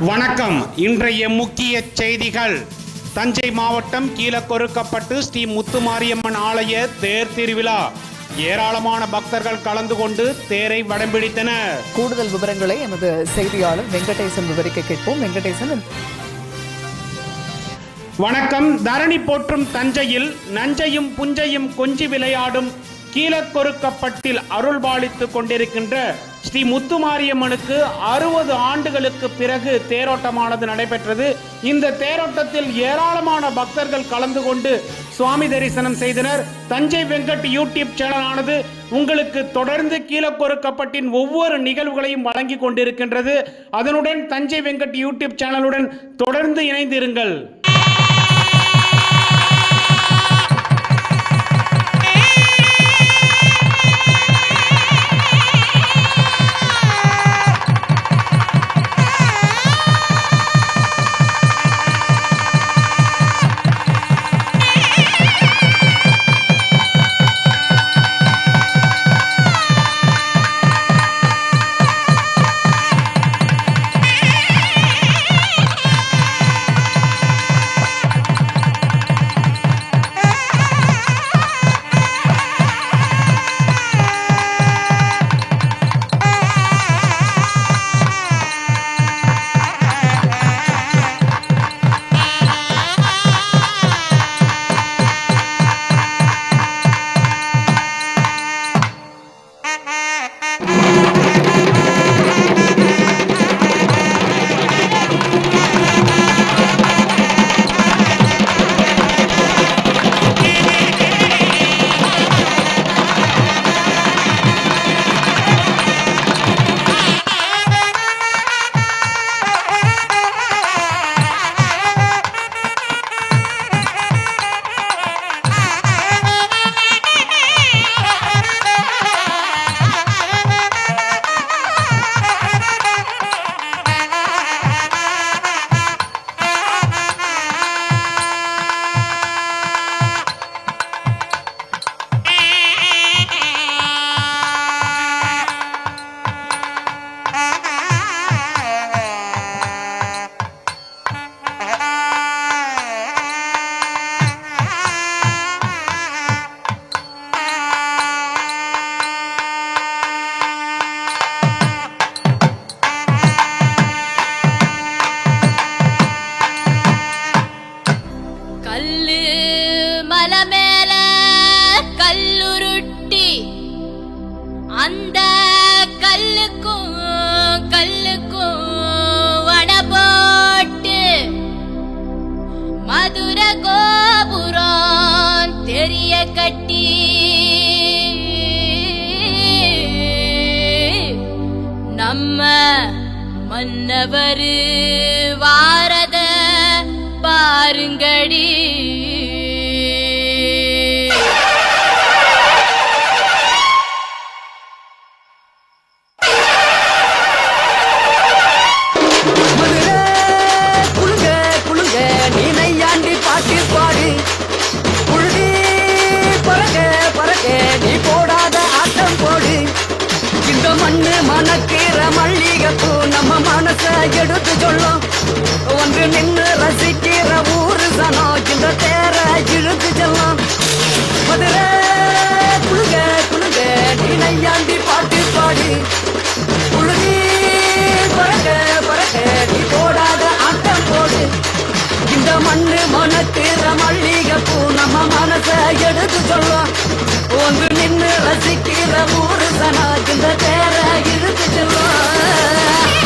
வணக்கம். இன்றைய முக்கிய செய்திகள். தஞ்சை மாவட்டம் கீழக்கொருக்கப்பட்டு ஸ்ரீ முத்துமாரியம்மன் ஆலய தேர் திருவிழா. ஏராளமான பக்தர்கள் கலந்து கொண்டு தேரை வடம்பிடித்தனர். கூடுதல் விவரங்களை எமது செய்தியாளர் வெங்கடேசன் விவரிக்க கேட்போம். வெங்கடேசன். வணக்கம். தரணி போற்றும் தஞ்சையில் நஞ்சையும் புஞ்சையும் கொஞ்சி விளையாடும் கீழக்கொருக்கப்பட்டில் அருள்பாலித்துக் கொண்டிருக்கின்ற ஸ்ரீ முத்துமாரியம்மனுக்கு அறுபது ஆண்டுகளுக்கு பிறகு தேரோட்டமானது நடைபெற்றது. இந்த தேரோட்டத்தில் ஏராளமான பக்தர்கள் கலந்து கொண்டு சுவாமி தரிசனம் செய்தனர். தஞ்சை வெங்கட் யூடியூப் சேனலானது உங்களுக்கு தொடர்ந்து கீழக்கொருக்கப்பட்டின் ஒவ்வொரு நிகழ்வுகளையும் வழங்கி கொண்டிருக்கின்றது. அதனுடன் தஞ்சை வெங்கட் யூடியூப் சேனலுடன் தொடர்ந்து இணைந்திருங்கள். எடுத்து சொல்லும் ஒன்று நின்று ரசிக்கிற ஊரு சனம் இந்த தேர இழுத்து செல்லும் மதுரை குழுக குலுங்க நீ பாட்டு பாடி. புழுதி பறக்க பறக்க நீ போடாத ஆட்டம் போடு. இந்த மண்ணு மனத்திற மல்லிகை பூ நம்ம மனசை எடுத்து சொல்லும் ஒன்று நின்று ரசிக்கிற ஊரு சனா இந்த தேர இழுத்து செல்லும்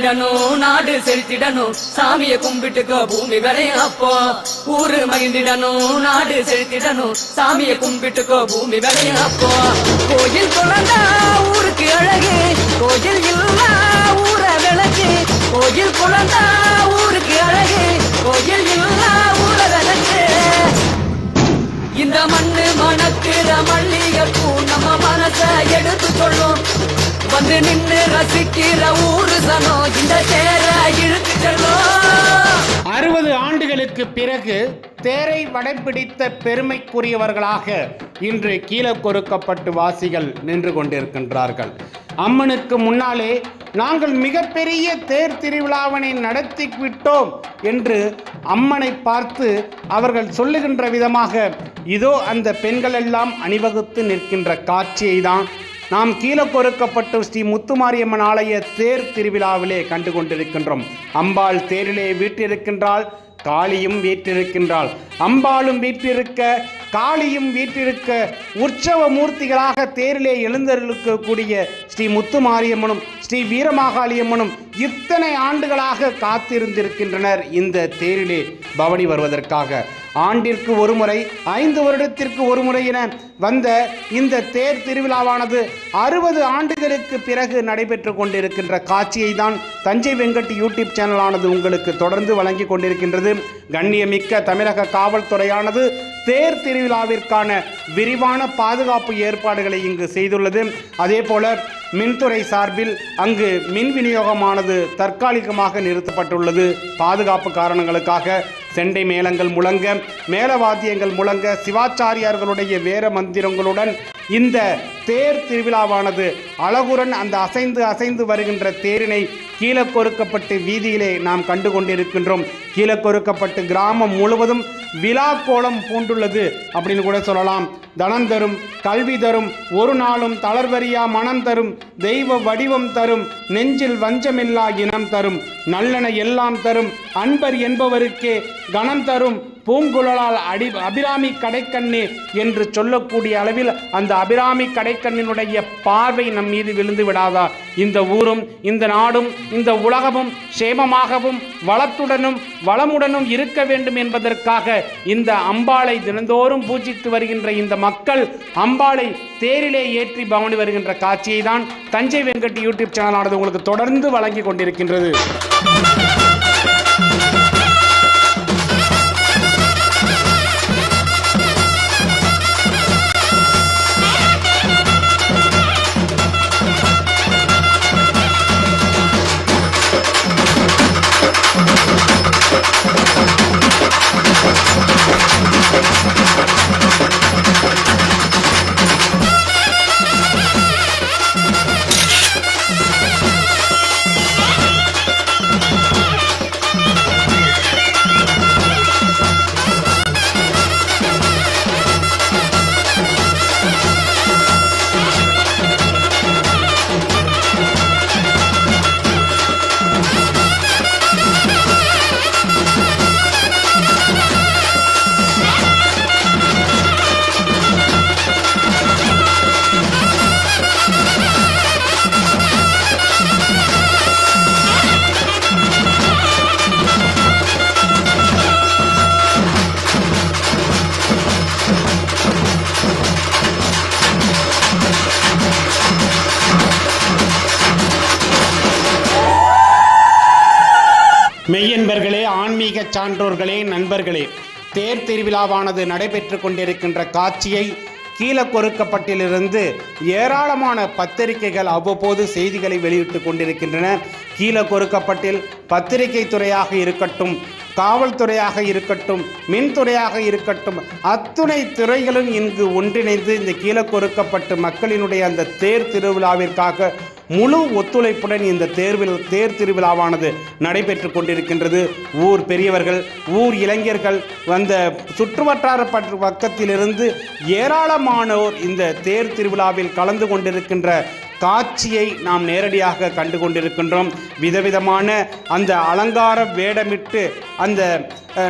மகிழ்ந்திடணும் நாடு செழித்திடணும் சாமிய கும்பிட்டுக்கோ பூமி விளையும் அப்போ. ஊரு மகிழ்ந்திடணும் நாடு செழித்திடணும் சாமிய கும்பிட்டுக்கோ பூமி விளையும் அப்போ. கோயில் குழந்தா ஊருக்கு அழகு. கோயில் இல்லா ஊர விளக்கு. கோயில் குழந்தா ஊருக்கு அழகு. கோயில் இல்லா ஊர விளக்கு. இந்த மண்ணு மணக்கிற மல்லிகை பூ நம்ம மனச எடுத்து சொல்லும். வந்து நின்று ரசிக்கிற ஊரு சனோ இந்த தேர இழுத்து அறுபது ஆண்டுகளுக்கு பிறகு தேரை வடைப்பிடித்த பெருமைக்குரியவர்களாக இன்று கீழே கொறுக்கப்பட்டு வாசிகள் நின்று கொண்டிருக்கின்றார்கள். அம்மனுக்கு முன்னாலே நாங்கள் மிகப்பெரிய தேர் திருவிழாவினை நடத்தி விட்டோம் என்று அம்மனை பார்த்து அவர்கள் சொல்லுகின்ற விதமாக இதோ அந்த பெண்கள் எல்லாம் அணிவகுத்து நிற்கின்ற காட்சியை தான் நாம் கீழே கொறுக்கப்பட்டு ஸ்ரீ முத்துமாரியம்மன் ஆலய தேர் திருவிழாவிலே கண்டு கொண்டிருக்கின்றோம் அம்பாள் தேரிலே வீட்டிருக்கின்றாள் காளியும் வீற்றிருக்கின்றாள். அம்பாளும் வீற்றிருக்க காளியும் வீற்றிருக்க உற்சவ மூர்த்திகளாக தேரிலே எழுந்தருக்கக்கூடிய ஸ்ரீ முத்துமாரியம்மனும் ஸ்ரீ வீரமாகாளியம்மனும் இத்தனை ஆண்டுகளாக காத்திருந்திருக்கின்றனர் இந்த தேரிலே பவனி வருவதற்காக. ஆண்டிற்கு ஒரு முறை ஐந்து வருடத்திற்கு ஒரு முறை என வந்த இந்த தேர் திருவிழாவானது அறுபது ஆண்டுகளுக்கு பிறகு நடைபெற்று கொண்டிருக்கின்ற காட்சியை தான் தஞ்சை வெங்கட் யூடியூப் சேனலானது உங்களுக்கு தொடர்ந்து வழங்கி கொண்டிருக்கின்றது. கண்ணியமிக்க தமிழக காவல்துறையானது தேர் திரு திருவிழாவிற்கான விரிவான பாதுகாப்பு ஏற்பாடுகளை இங்கு செய்துள்ளது. அதேபோல மின்துறை சார்பில் அங்கு மின் விநியோகமானது தற்காலிகமாக நிறுத்தப்பட்டுள்ளது. பாதுகாப்பு காரணங்களுக்காக செண்டை மேளங்கள் முழங்க மேலவாத்தியங்கள் முழங்க சிவாச்சாரியார்களுடைய வேர மந்திரங்களுடன் இந்த தேர் திருவிழாவானது அழகுடன் அந்த அசைந்து அசைந்து வருகின்ற தேரினை கீழே கொறுக்கப்பட்டு வீதியிலே நாம் கண்டு கொண்டிருக்கின்றோம் கீழே கொறுக்கப்பட்டு கிராமம் முழுவதும் விழா கோலம் பூண்டுள்ளது அப்படின்னு கூட சொல்லலாம். தனம் தரும் கல்வி தரும் ஒரு நாளும் தளர்வரியா மனம் தரும் தெய்வ வடிவம் தரும் நெஞ்சில் வஞ்சமில்லா இனம் தரும் நல்லன எல்லாம் தரும் அன்பர் என்பவருக்கே கணம் தரும் பூங்குழலால் அடி அபிராமி கடைக்கண்ணு என்று சொல்லக்கூடிய அளவில் அந்த அபிராமி கடைக்கண்ணினுடைய பார்வை நம் மீது விழுந்து விடாதா? இந்த ஊரும் இந்த நாடும் இந்த உலகமும் சேமமாகவும் வளத்துடனும் வளமுடனும் இருக்க வேண்டும் என்பதற்காக இந்த அம்பாளை தினந்தோறும் பூஜித்து வருகின்ற இந்த மக்கள் அம்பாளை தேரிலே ஏற்றி பவனி வருகின்ற காட்சியை தான் தஞ்சை வெங்கட் யூடியூப் சேனலானது உங்களுக்கு தொடர்ந்து வழங்கி கொண்டிருக்கின்றது. மெய்யன்பர்களே ஆன்மீக சான்றோர்களே நண்பர்களே தேர் திருவிழாவானது நடைபெற்று கொண்டிருக்கின்ற காட்சியை கீழே கொறுக்கப்பட்டிலிருந்து ஏராளமான பத்திரிகைகள் அவ்வப்போது செய்திகளை வெளியிட்டு கொண்டிருக்கின்றன. கீழே கொறுக்கப்பட்டில் பத்திரிகை துறையாக இருக்கட்டும் காவல்துறையாக இருக்கட்டும் மின்துறையாக இருக்கட்டும் அத்துணை துறைகளும் இங்கு ஒன்றிணைந்து இந்த கீழே கொறுக்கப்பட்டு மக்களினுடைய அந்த தேர் திருவிழாவிற்காக முழு ஒத்துழைப்புடன் இந்த தேர்வில் தேர் திருவிழாவானது நடைபெற்று கொண்டிருக்கின்றது. ஊர் பெரியவர்கள் ஊர் இளைஞர்கள் வந்த சுற்றுவட்டார பக்கத்திலிருந்து ஏராளமானோர் இந்த தேர் திருவிழாவில் கலந்து கொண்டிருக்கின்ற காட்சியை நாம் நேரடியாக கண்டு கொண்டிருக்கின்றோம் விதவிதமான அந்த அலங்கார வேடமிட்டு அந்த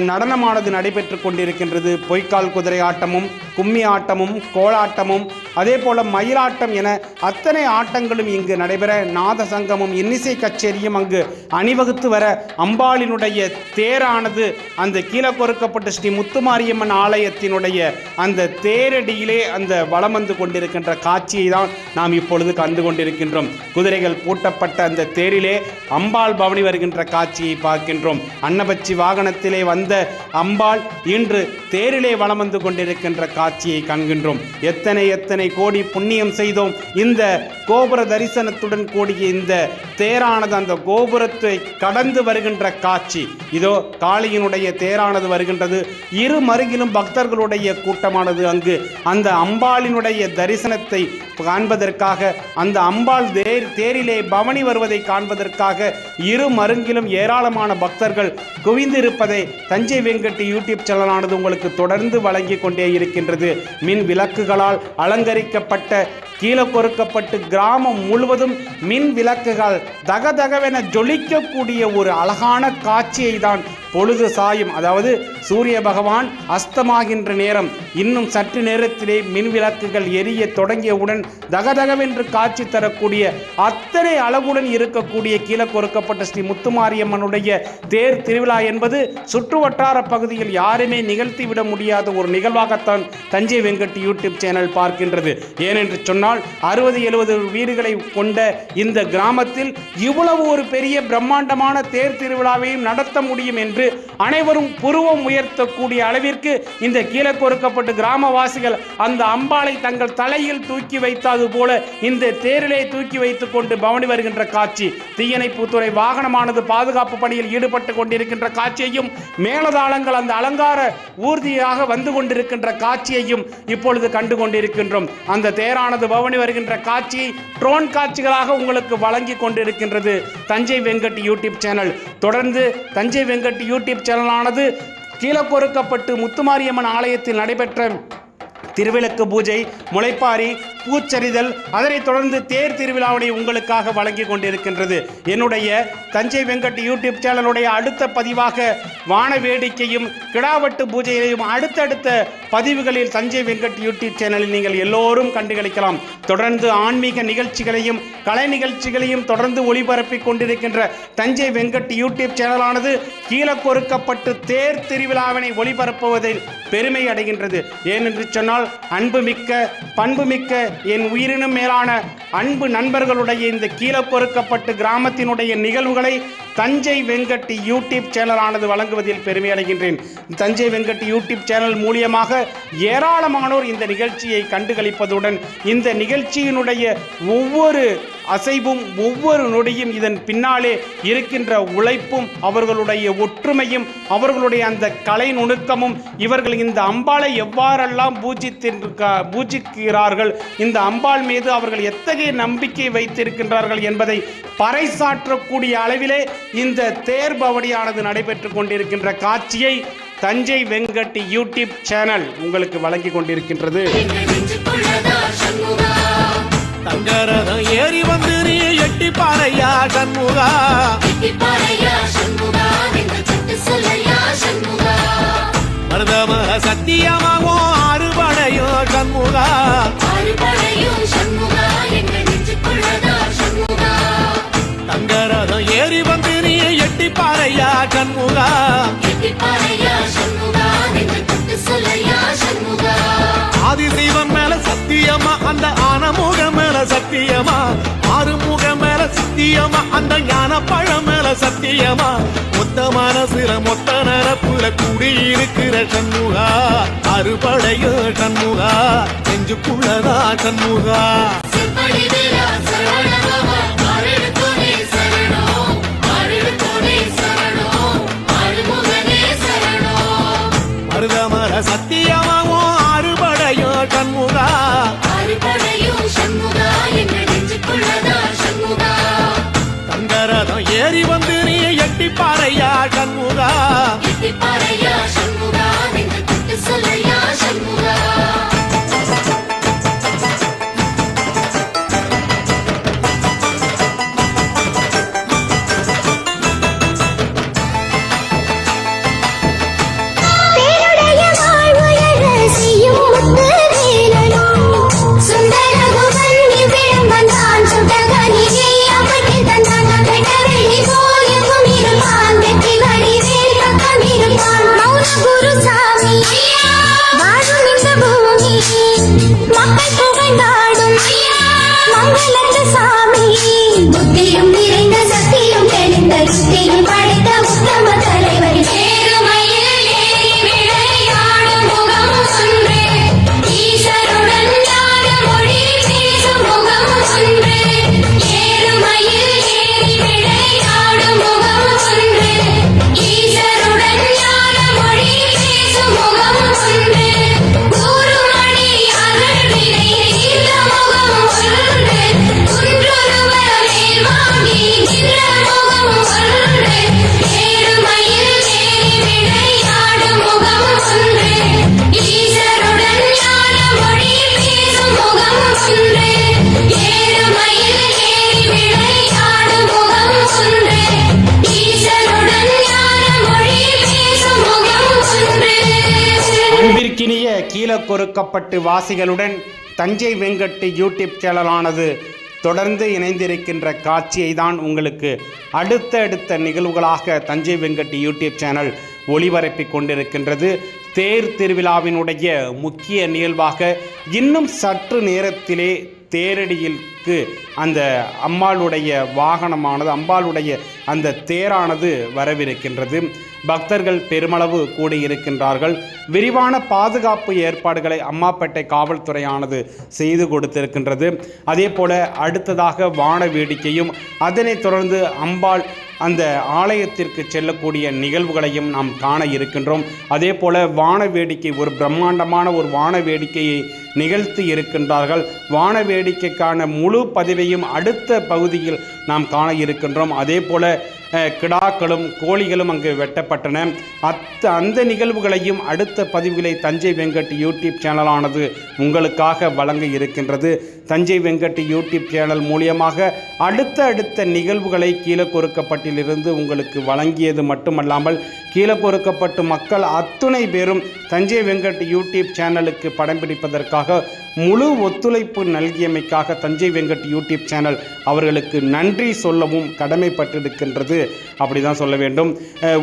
நடனமானது நடைபெற்று கொண்டிருக்கின்றது. பொய்க்கால் குதிரை ஆட்டமும் கும்மி ஆட்டமும் கோலாட்டமும் அதே போல் மயிலாட்டம் என அத்தனை ஆட்டங்களும் இங்கு நடைபெற நாத சங்கமும் இன்னிசை கச்சேரியும் அங்கு அணிவகுத்து வர அம்பாளினுடைய தேரானது அந்த கீழே பொறுக்கப்பட்ட ஸ்ரீ முத்துமாரியம்மன் ஆலயத்தினுடைய அந்த தேரடியிலே அந்த வலம் வந்து கொண்டிருக்கின்ற காட்சியை தான் நாம் இப்பொழுது கண்டு வந்து கொண்டிருக்கின்றோம். குதிரைகள் பூட்டப்பட்ட அந்த தேரிலே அம்பாள் பவனி வருகின்ற காட்சியை பார்க்கின்றோம். அன்னபட்சி வாகனத்திலே வந்த அம்பாள் இன்று தேரிலே வளம் வந்து கொண்டிருக்கின்ற காட்சியை காண்கின்றோம். எத்தனை எத்தனை கோடி புண்ணியம் செய்தோம். இந்த கோபுர தரிசனத்துடன் கூடிய இந்த தேரானது அந்த கோபுரத்தை கடந்து வருகின்ற காட்சி. இதோ காளியினுடைய தேரானது வருகின்றது. இரு மருகிலும் பக்தர்களுடைய கூட்டமானது அங்கு. அந்த அம்பாளினுடைய தரிசனத்தை காண்பதற்காக அந்த அம்பாள் தேர் தேரிலே பவனி வருவதை காண்பதற்காக இரு மருங்கிலும் ஏராளமான பக்தர்கள் குவிந்திருப்பதை தஞ்சை வெங்கட்டு யூடியூப் சேனலானது உங்களுக்கு தொடர்ந்து வழங்கி கொண்டே இருக்கின்றது. மின் விளக்குகளால் அலங்கரிக்கப்பட்ட கீழே கொறுக்கப்பட்டு கிராமம் முழுவதும் மின் விளக்குகள் தகதகவென ஜொலிக்கக்கூடிய ஒரு அழகான காட்சியை தான் பொழுது சாயும். அதாவது சூரிய பகவான் அஸ்தமாகின்ற நேரம். இன்னும் சற்று நேரத்திலே மின் விளக்குகள் எரிய தொடங்கியவுடன் தகதகவென்று காட்சி தரக்கூடிய அத்தனை அழகுடன் இருக்கக்கூடிய கீழே கொடுக்கப்பட்ட ஸ்ரீ முத்துமாரியம்மனுடைய தேர் திருவிழா என்பது சுற்றுவட்டார பகுதியில் யாருமே நிகழ்த்திவிட முடியாத ஒரு நிகழ்வாகத்தான் தஞ்சை வெங்கட் யூடியூப் சேனல் பார்க்கின்றது. ஏனென்று சொன்னால் அறுபது எழுபது வீடுகளை கொண்ட இந்த கிராமத்தில் இவ்வளவு ஒரு பெரிய பிரம்மாண்டமான தேர் திருவிழாவையும் நடத்த முடியும் என்று அனைவரும் புருவம் உயர்த்தக்கூடிய அளவிற்கு இந்த கீழே கொடுக்கப்பட்ட கிராமவாசிகள் அந்த அம்பாளை தங்கள் தலையில் தூக்கி வைத்தது போல இந்த தேரிலே தூக்கி வைத்துக் கொண்டு பவனி வருகின்ற காட்சி. தீயணைப்புத்துறை வாகனமானது பாதுகாப்பு பணியில் ஈடுபட்டு கொண்டிருக்கின்ற காட்சியையும் மேலதாளங்கள் அந்த அலங்கார ஊர்தியாக வந்து கொண்டிருக்கின்ற காட்சியையும் இப்பொழுது கண்டு கொண்டிருக்கின்றோம் அந்த தேரானது பவனி வருகின்ற காட்சி ட்ரோன் காட்சிகளாக உங்களுக்கு வழங்கி கொண்டிருக்கின்றது. Thanjai Venkat YouTube channel. தொடர்ந்து தஞ்சை வெங்கட் யூடியூப் சேனலானது கீழே பொறுக்கப்பட்டு முத்துமாரியம்மன் ஆலயத்தில் நடைபெற்ற திருவிளக்கு பூஜை முளைப்பாரி பூச்சரிதல் அதனைத் தொடர்ந்து தேர் திருவிழாவினை உங்களுக்காக வழங்கி கொண்டிருக்கின்றது. என்னுடைய தஞ்சை வெங்கட் யூடியூப் சேனலுடைய அடுத்த பதிவாக வான வேடிக்கையும் கிடாவட்டு பூஜையையும் அடுத்தடுத்த பதிவுகளில் தஞ்சை வெங்கட் யூடியூப் சேனலில் நீங்கள் எல்லோரும் கண்டுகளிக்கலாம். தொடர்ந்து ஆன்மீக நிகழ்ச்சிகளையும் கலை நிகழ்ச்சிகளையும் தொடர்ந்து ஒளிபரப்பிக் கொண்டிருக்கின்ற தஞ்சை வெங்கட் யூடியூப் சேனலானது கீழே கொடுக்கப்பட்டு தேர் திருவிழாவினை ஒளிபரப்புவதில் பெருமை அடைகின்றது. ஏனென்று சொன்னால் அன்புமிக்க பண்புமிக்க என் உயிரினும் மேலான அன்பு நண்பர்களுடைய இந்த கீழே பொறுக்கப்பட்டு கிராமத்தினுடைய நிகழ்வுகளை தஞ்சை வெங்கட் யூடியூப் சேனலானது வழங்குவதில் பெருமை அடைகின்றேன் தஞ்சை வெங்கட் யூடியூப் சேனல் மூலியமாக ஏராளமானோர் இந்த நிகழ்ச்சியை கண்டுகளிப்பதுடன் இந்த நிகழ்ச்சியினுடைய ஒவ்வொரு அசைவும் ஒவ்வொரு நொடியும் இதன் பின்னாலே இருக்கின்ற உழைப்பும் அவர்களுடைய ஒற்றுமையும் அவர்களுடைய அந்த கலை நுணுக்கமும் இவர்கள் இந்த அம்பாளை எவ்வாறெல்லாம் பூஜித்திருக்க பூஜிக்கிறார்கள். இந்த அம்பாள் மீது அவர்கள் எத்தகைய நம்பிக்கை வைத்திருக்கின்றார்கள் என்பதை பறைசாற்றக்கூடிய அளவிலே இந்த தேர் பவனியானது நடைபெற்று கொண்டிருக்கின்ற காட்சியை தஞ்சை வெங்கட் யூடியூப் சேனல் உங்களுக்கு வழங்கி கொண்டிருக்கின்றது. தங்கரதம் ஏறி வந்து நீ எட்டி பாறையா சண்முகா? மருதமர சத்தியமாகும் ஆறுபடையோ சண்முகா தங்கரதம் ஏறி வந்து நீ எட்டி பாறையா சண்முகா ஆதிசைவன் மேல சத்தியமா அந்த ஆனமுகம் மேல சத்தியமா? ஆறுமுகம் மேல சத்தியமா அந்த ஞான பழம் மேல சத்தியமா? மொத்த மனசுல மொத்த நரப்புல குடியிருக்கிற சண்முகா அறுபடையோ சண்முகா நெஞ்சுக்குள்ளதா சண்முகா. மருதமர சத்தியமாவும் அறுபடையோ சண்முகா. தங்கரதம் ஏறி வந்து நீ எட்டி பாறையா சண்முகா. మంగళంగ స్వామి బుద్ధియుండి கீழக்கொருக்கப்பட்டு வாசிகளுடன் தஞ்சை வெங்கட்டு யூடியூப் சேனலானது தொடர்ந்து இணைந்திருக்கின்ற காட்சியை தான் உங்களுக்கு அடுத்த அடுத்த நிகழ்வுகளாக தஞ்சை வெங்கட்டு யூடியூப் சேனல் ஒளிபரப்பிக் கொண்டிருக்கின்றது. தேர் திருவிழாவினுடைய முக்கிய நிகழ்வாக இன்னும் சற்று நேரத்திலே தேரடியிற்கு அந்த அம்பாளுடைய வாகனமானது அம்பாளுடைய அந்த தேரானது வரவிருக்கின்றது. பக்தர்கள் பெருமளவு கூடியிருக்கின்றார்கள். விரிவான பாதுகாப்பு ஏற்பாடுகளை அம்மாப்பேட்டை காவல்துறையானது செய்து கொடுத்திருக்கின்றது. அதே போல அடுத்ததாக வான வேடிக்கையும் அதனைத் தொடர்ந்து அம்பாள் அந்த ஆலயத்திற்கு செல்லக்கூடிய நிகழ்வுகளையும் நாம் காண இருக்கின்றோம். அதே போல வான வேடிக்கை ஒரு பிரம்மாண்டமான ஒரு வான வேடிக்கையை நிகழ்த்தி இருக்கின்றார்கள். வான வேடிக்கைக்கான முழு பதிவையும் அடுத்த பகுதியில் நாம் காண இருக்கின்றோம். அதே போல கிடாக்களும் கோழிகளும் அங்கு வெட்டப்பட்டன. அத்த அந்த நிகழ்வுகளையும் அடுத்த பதிவுகளை தஞ்சை வெங்கட் யூடியூப் சேனலானது உங்களுக்காக வழங்க இருக்கின்றது. தஞ்சை வெங்கட் யூடியூப் சேனல் மூலியமாக அடுத்த அடுத்த நிகழ்வுகளை கீழே கொடுக்கப்பட்டிலிருந்து உங்களுக்கு வழங்கியது மட்டுமல்லாமல் கீழே கீழக்கொருக்கப்பட்டு மக்கள் அத்துணை பேரும் தஞ்சை வெங்கட் யூடியூப் சேனலுக்கு படம் பிடிப்பதற்காக முழு ஒத்துழைப்பு நல்கியமைக்காக தஞ்சை வெங்கட் யூடியூப் சேனல் அவர்களுக்கு நன்றி சொல்லவும் கடமைப்பட்டிருக்கின்றது. அப்படி தான் சொல்ல வேண்டும்.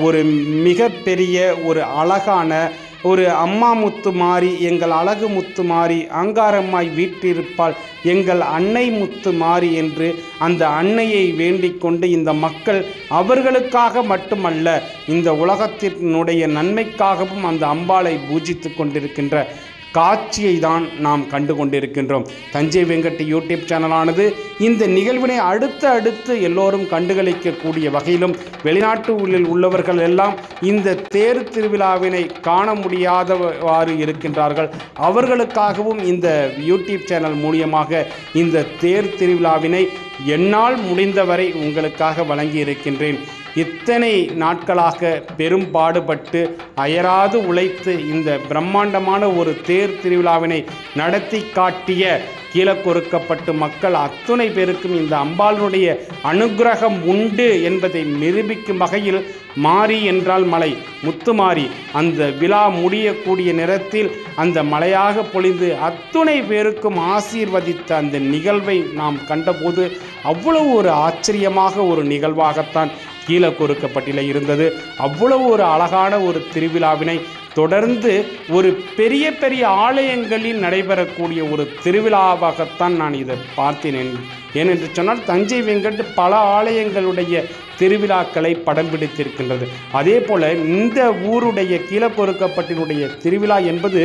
ஒரு மிகப்பெரிய ஒரு அழகான ஒரு அம்மா முத்து மாறி எங்கள் அழகு முத்து மாறி அங்காரம்மாய் வீற்றிருப்பாள் எங்கள் அன்னை முத்து மாறி என்று அந்த அன்னையை வேண்டிக் கொண்டு இந்த மக்கள் அவர்களுக்காக மட்டுமல்ல இந்த உலகத்தினுடைய நன்மைக்காகவும் அந்த அம்பாளை பூஜித்து கொண்டிருக்கின்ற காட்சியை தான் நாம் கண்டு கொண்டிருக்கின்றோம் தஞ்சை வெங்கட் யூடியூப் சேனலானது இந்த நிகழ்வினை அடுத்து அடுத்து எல்லோரும் கண்டுகளிக்கக்கூடிய வகையிலும் வெளிநாட்டு உள்ளில் உள்ளவர்கள் எல்லாம் இந்த தேர் திருவிழாவினை காண முடியாதவாறு இருக்கின்றார்கள். அவர்களுக்காகவும் இந்த யூடியூப் சேனல் மூலியமாக இந்த தேர் திருவிழாவினை என்னால் முடிந்தவரை உங்களுக்காக வழங்கி இருக்கின்றேன் இத்தனை நாட்களாக பெரும் பாடுபட்டு அயராது உழைத்து இந்த பிரம்மாண்டமான ஒரு தேர் திருவிழாவினை நடத்தி காட்டிய கீழக்கொருக்கப்பட்டு மக்கள் அத்துணை பேருக்கும் இந்த அம்பாளுடைய அனுக்கிரகம் உண்டு என்பதை நிரூபிக்கும் வகையில் மாரி என்றால் மலை முத்துமாரி அந்த விழா முடியக்கூடிய நேரத்தில் அந்த மலையாக பொழிந்து அத்துணை பேருக்கும் ஆசீர்வதித்த அந்த நிகழ்வை நாம் கண்டபோது அவ்வளவு ஒரு ஆச்சரியமாக ஒரு நிகழ்வாகத்தான் கீழே கொடுக்கப்பட்டில இருந்தது. அவ்வளவு ஒரு அழகான ஒரு திருவிழாவினை தொடர்ந்து ஒரு பெரிய பெரிய ஆலயங்களில் நடைபெறக்கூடிய ஒரு திருவிழாவாகத்தான் நான் இதை பார்த்தேன் ஏனென்று சொன்னால் தஞ்சை வெங்கட் பல ஆலயங்களுடைய திருவிழாக்களை படம் பிடித்திருக்கின்றது. அதே போல் இந்த ஊருடைய கீழப்பொருக்கப்பட்டினுடைய திருவிழா என்பது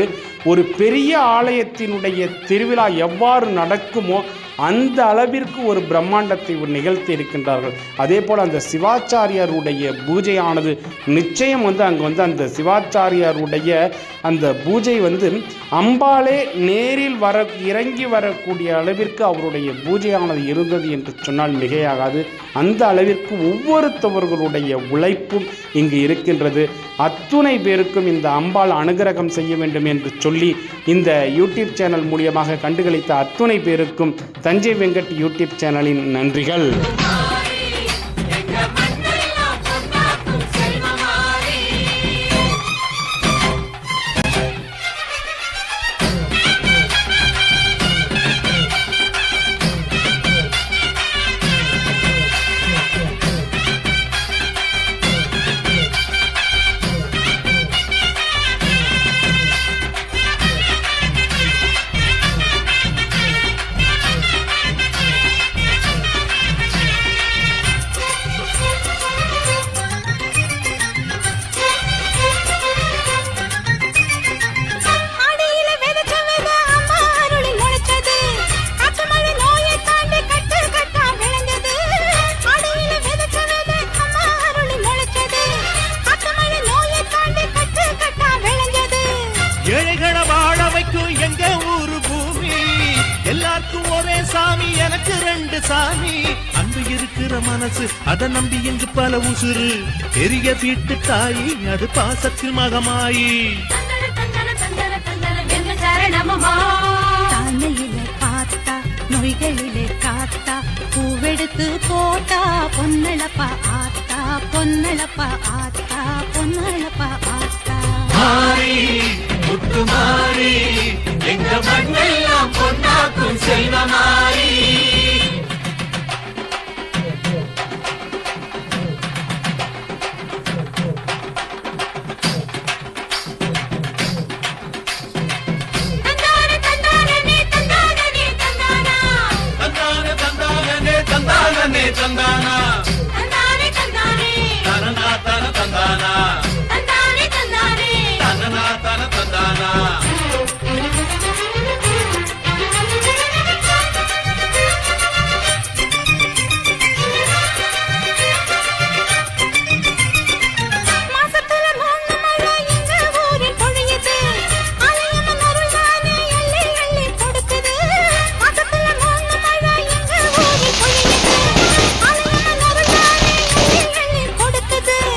ஒரு பெரிய ஆலயத்தினுடைய திருவிழா எவ்வாறு நடக்குமோ அந்த அளவிற்கு ஒரு பிரம்மாண்டத்தை நிகழ்த்தி இருக்கின்றார்கள். அதே போல் அந்த சிவாச்சாரியாருடைய பூஜையானது நிச்சயம் வந்து அங்கே வந்து அந்த சிவாச்சாரியாருடைய அந்த பூஜை வந்து அம்பாலே நேரில் வர இறங்கி வரக்கூடிய அளவிற்கு அவருடைய பூஜையானது இருந்தது என்று சொன்னால் மிகையாகாது. அந்த அளவிற்கு ஒவ்வொருத்தவர்களுடைய உழைப்பும் இங்கு இருக்கின்றது. அத்துணை பேருக்கும் இந்த அம்பாள் அனுகிரகம் செய்ய வேண்டும் என்று சொல்லி இந்த யூடியூப் சேனல் மூலியமாக கண்டுகளித்த அத்துணை பேருக்கும் தஞ்சை வெங்கட் யூடியூப் சேனலின் நன்றிகள். எல்லாருக்கும் ஒரே சாமி எனக்கு ரெண்டு சாமி. அன்பு இருக்கிற மனசு அதை நம்பி இங்கு பல உசுறு. பெரிய வீட்டு தாயி அது பாசத்தில் மகமாயி. பார்த்தா நோய்களிலே காத்தா பூவெடுத்து போட்டா பொன்னளப்பா ஆத்தா பொன்னளப்பா ஆத்தா பொன்னளப்பா ஆத்தா. மாறி முத்து மாறி எங்க மண்ணெல்லாம் பொன்னாக்கும் செல்வமாரி ಚಂದ